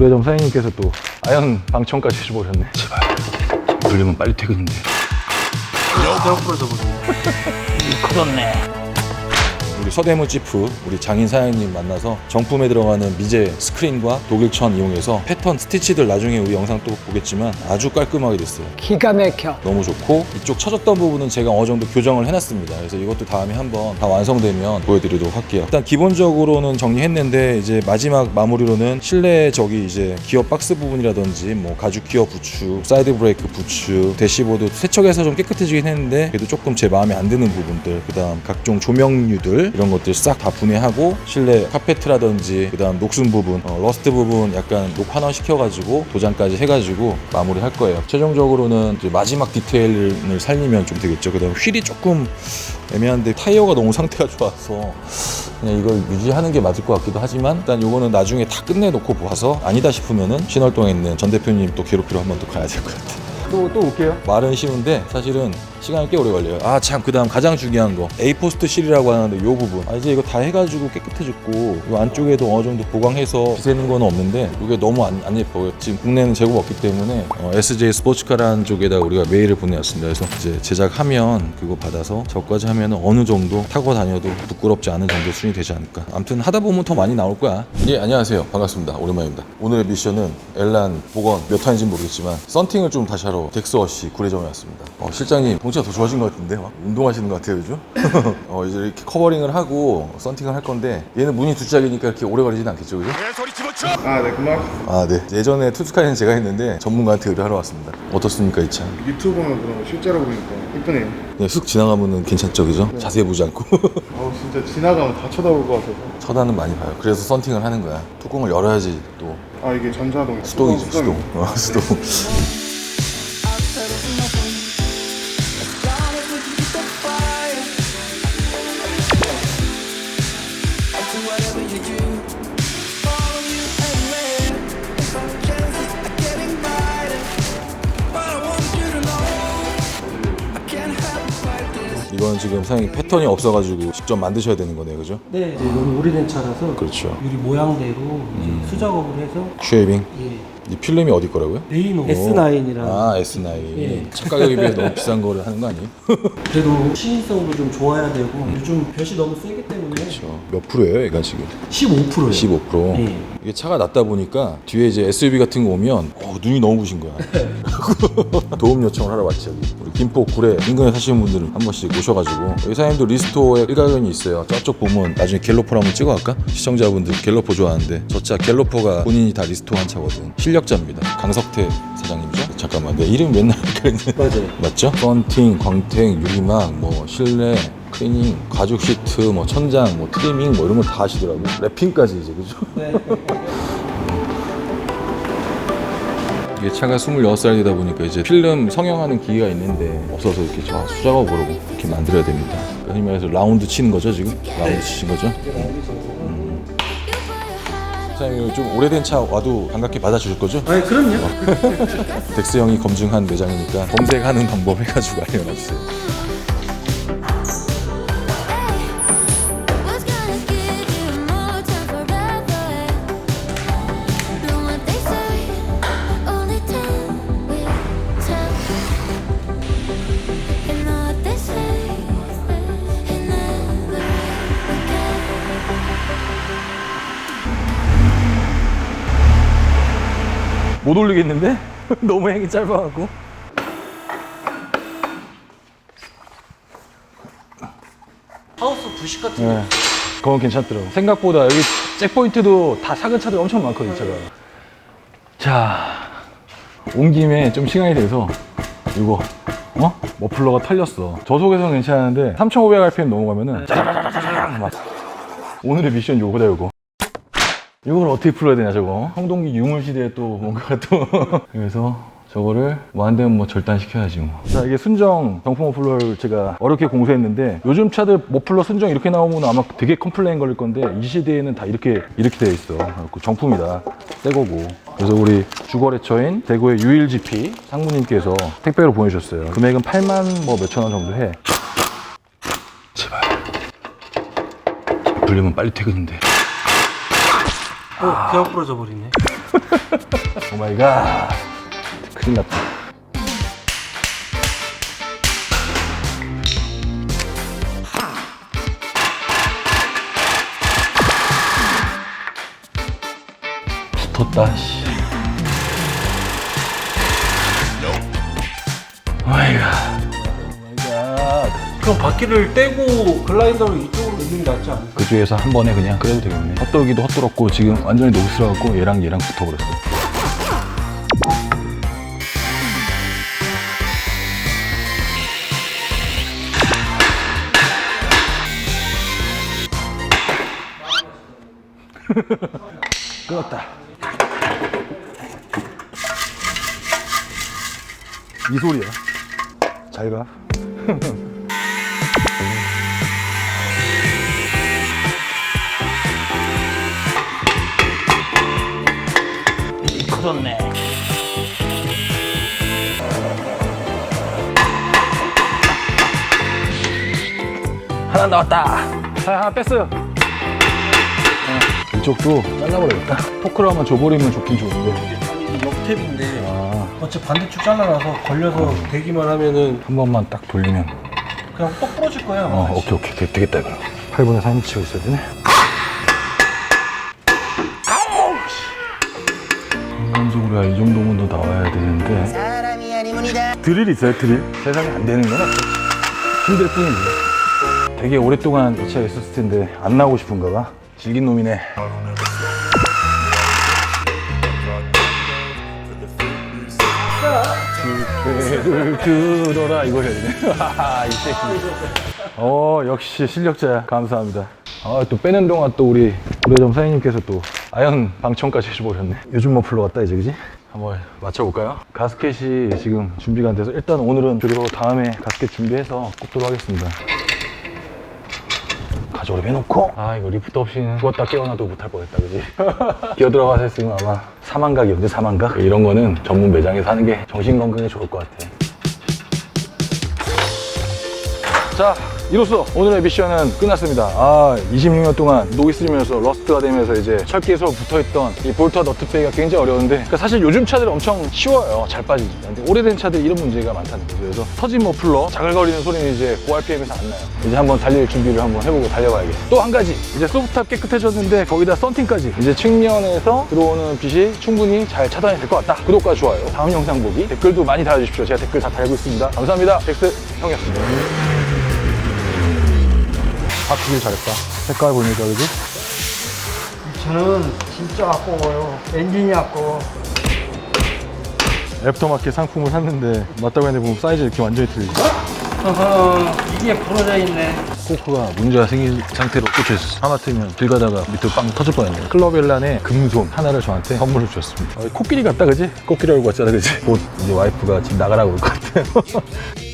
구례점 사장님께서 또 아연 방청까지 해주버렸네. 제발. 불리면 빨리 퇴근인데. 우리 서대문 지프 우리 장인 사장님 만나서 정품에 들어가는 미제 스크린과 독일천 이용해서 패턴 스티치들 나중에 우리 영상 또 보겠지만 아주 깔끔하게 됐어요. 기가 막혀. 너무 좋고 이쪽 쳐졌던 부분은 제가 어느 정도 교정을 해놨습니다. 그래서 이것도 다음에 한번 다 완성되면 보여드리도록 할게요. 일단 기본적으로는 정리했는데 이제 마지막 마무리로는 실내 저기 이제 기어 박스 부분이라든지 뭐 가죽 기어 부츠, 사이드 브레이크 부츠, 대시보드 세척해서 좀 깨끗해지긴 했는데 그래도 조금 제 마음에 안 드는 부분들, 그다음 각종 조명류들 이런 것들 싹 다 분해하고 실내 카페트라든지 그다음 녹슨 부분, 어, 러스트 부분 약간 녹환원 시켜가지고 도장까지 해가지고 마무리할 거예요. 최종적으로는 마지막 디테일을 살리면 좀 되겠죠. 그다음 휠이 조금 애매한데 타이어가 너무 상태가 좋아서 그냥 이걸 유지하는 게 맞을 것 같기도 하지만 일단 요거는 나중에 다 끝내놓고 봐서 아니다 싶으면은 신월동에 있는 전 대표님 또 괴롭히러 한번더 가야 될 것 같아요. 또, 또 올게요. 말은 쉬운데 사실은 시간이 꽤 오래 걸려요. 아, 참, 그 다음 가장 중요한 거. A-포스트 실이라고 하는데 요 부분. 아, 이제 이거 다 해가지고 깨끗해졌고, 요 안쪽에도 어느 정도 보강해서 비새는 거는 없는데, 이게 너무 안, 안 예뻐요. 지금 국내는 재고가 없기 때문에, 어, SJ 스포츠카라는 쪽에다 우리가 메일을 보내왔습니다. 그래서 이제 제작하면 그거 받아서 저까지 하면 어느 정도 타고 다녀도 부끄럽지 않은 정도 수준이 되지 않을까. 아무튼 하다 보면 더 많이 나올 거야. 예, 안녕하세요. 반갑습니다. 오랜만입니다. 오늘의 미션은 엘란 복원 몇 탄인지 모르겠지만, 썬팅을 좀 다시 하러 덱스워시 구례점에 왔습니다. 어, 실장님, 동 치가 더 좋아진 것 같은데? 막 운동하시는 것 같아요, 요즘? 어, 이제 이렇게 커버링을 하고 썬팅을 할 건데, 얘는 문이 두 짝이니까 이렇게 오래 걸리진 않겠죠, 그죠? 아, 네, 금방 아, 네. 예전에 투스카이는 제가 했는데, 전문가한테 의뢰하러 왔습니다. 어떻습니까, 이 차? 유튜브만 그런 거 실제로 보니까 이쁘네요. 그냥 쑥 지나가면은 괜찮죠, 그죠? 자세히 보지 않고. 아우, 진짜 지나가면 다 쳐다볼 것 같아서. 쳐다는 많이 봐요. 그래서 썬팅을 하는 거야. 뚜껑을 열어야지 또 아, 이게 전자동. 수동이지, 수동. 어, 수동. 이건 지금 사장님 패턴이 없어가지고 직접 만드셔야 되는 거네요, 그죠? 네, 이제 너무 오래된 차라서 그렇죠. 유리 모양대로 이제 수작업을 해서 쉐이빙. 예, 이 필름이 어디 거라고요? 레이노 S9이랑 아 S9. 예. 차 가격에 비해 너무 비싼 거를 하는 거 아니에요? 그래도 시인성도 좀 좋아야 되고 요즘 볕이 너무 세기 때문에 그렇죠. 몇 프로예요, 얘가 지금? 15%예요. 15%. 네. 이게 차가 낮다 보니까 뒤에 이제 SUV 같은 거 오면 어, 눈이 너무 부신 거야. 도움 요청을 하러 왔지 여기. 우리 김포 구례 인근에 사시는 분들은 한 번씩 오셔가지고 여기 사장님도 리스토어에 일가견이 있어요. 저쪽 보면 나중에 갤로퍼를 한번 찍어갈까? 시청자분들 갤로퍼 좋아하는데 저 차 갤로퍼가 본인이 다 리스토어한 차거든. 실력 자입니다. 강석태 사장님이죠? 잠깐만 내 이름 맨날 헷갈리네. 맞아요. 맞죠? 썬팅, 광택, 유리막, 뭐 실내, 클리닝, 가죽 시트, 뭐 천장, 뭐 트리밍 뭐 이런 걸 다 하시더라고. 랩핑까지 이제 그죠? 네. 이게 차가 26살 되다 보니까 이제 필름 성형하는 기계가 있는데 없어서 이렇게 저 수작업 보려고 이렇게 만들어야 됩니다. 그러니까 흔히 말해서 라운드 치는 거죠 지금? 라운드 치신 거죠? 음. 사장님 좀 오래된 차 와도 반갑게 받아주실 거죠? 아니 그럼요. 덱스 형이 검증한 매장이니까 검색하는 방법 해가지고 알려놔주세요. 못 올리겠는데? 너무 행이 짧아갖고. 하우스 부식 같은 네. 그건 괜찮더라고. 생각보다 여기 잭포인트도 다 작은 차들 엄청 많거든, 차가. 자, 온 김에 좀 시간이 돼서 이거, 어? 머플러가 털렸어. 저속에서는 괜찮은데 3,500rpm 넘어가면은 짜라라라라라 막. 오늘의 미션 요거다, 요거. 이걸 어떻게 풀어야 되냐, 저거. 성동기 유물시대에 또 뭔가 또. 그래서 저거를 뭐 안 되면 뭐 절단시켜야지 뭐. 자, 이게 순정 정품 머플러를 제가 어렵게 공수했는데 요즘 차들 머플러 순정 이렇게 나오면 아마 되게 컴플레인 걸릴 건데 이 시대에는 다 이렇게 이렇게 되어 있어. 정품이다. 새 거고. 그래서 우리 주거래처인 대구의 U일GP 상무님께서 택배로 보내주셨어요. 금액은 8만 뭐 몇천 원 정도 해. 제발. 불리면 빨리 퇴근인데. 어, 그냥 부러져 버리네. 오 마이 갓. 큰일 났다. 붙었다, 씨. 오 마이 갓. 그럼 바퀴를 떼고 글라이더로 이쪽으로 게 낫지 않을까? 그중에서 한 번에 그냥 그래도 되겠네. 헛돌기도 헛돌았고 지금 완전히 녹슬어갖고 얘랑 얘랑 붙어버렸어. 끊었다. 이 소리야. 잘 가. 커졌네. 하나 나왔다. 자, 하나 뺐어요. 어, 이쪽도 잘라버려야겠다. 포크로 한번 줘버리면 좋긴 좋은데. 역탭인데 아, 어차피 반대쪽 잘라놔서 걸려서 대기만 하면은 한 번만 딱 돌리면. 그냥 똑 부러질 거야. 어, 오케이, 오케이. 되, 되겠다, 그럼. 8분의 3 치고 있어야 되네. 인간적으로 이 정도면 더 나와야 되는데. 사람이 아니문이다. 드릴 있어요, 드릴? 세상에 안 되는 건 없어. 힘들 뿐이지. 되게 오랫동안 이 차가 있었을 텐데, 안 나오고 싶은가 봐. 질긴 놈이네. 배를 들어라 이거 해야 되네. 하하, 이 새끼. 어 역시 실력자야. 감사합니다. 아 또 빼는 동안 또 우리 우레점 사장님께서 또 아연 방청까지 해줘버렸네. 요즘 머플러 같다 이제 그지? 한번 맞춰볼까요? 가스켓이 지금 준비가 안 돼서 일단 오늘은 그리고 다음에 가스켓 준비해서 꽂도록 하겠습니다. 가져오래 해놓고 아 이거 리프트 없이는 죽었다 깨어나도 못할 뻔했다 그지 기어 들어가서 했으면 아마 사망각이 언제 사망각 이런 거는 전문 매장에서 하는 게 정신 건강에 좋을 것 같아 자 이로써 오늘의 미션은 끝났습니다. 아 26년 동안 녹이 쓰리면서 러스트가 되면서 이제 철기에서 붙어있던 이 볼트와 너트 빼기가 굉장히 어려운데 그러니까 사실 요즘 차들 엄청 쉬워요. 잘 빠지지 근데 오래된 차들 이런 문제가 많다는 거죠. 그래서 터진 머플러 자글거리는 소리는 이제 고RPM에서 안 나요. 이제 한번 달릴 준비를 한번 해보고 달려봐야겠어 또 한 가지. 이제 소프트탑 깨끗해졌는데 거기다 썬팅까지. 이제 측면에서 들어오는 빛이 충분히 잘 차단이 될 것 같다. 구독과 좋아요 다음 영상 보기 댓글도 많이 달아주십시오. 제가 댓글 다 달고 있습니다. 감사합니다. 덱스 형이었습니다 바꾸길 잘했다. 색깔 보니까 그지? 저는 진짜 아까워요. 엔진이 아까워. 애프터마켓 상품을 샀는데 맞다고 했는데 보면 사이즈 이렇게 완전히 틀리지. 어허, 이게 부러져 있네. 코크가 문제가 생긴 상태로 꽂혀 있었어. 하마터면 길 가다가 밑으로 빵 터질 뻔했네. 클럽엘란의 금손 하나를 저한테 선물을 주셨습니다. 어, 코끼리 같다 그지? 코끼리 얼굴 같잖아 그지? 곧 이제 와이프가 집 나가라고 올 것 같아요.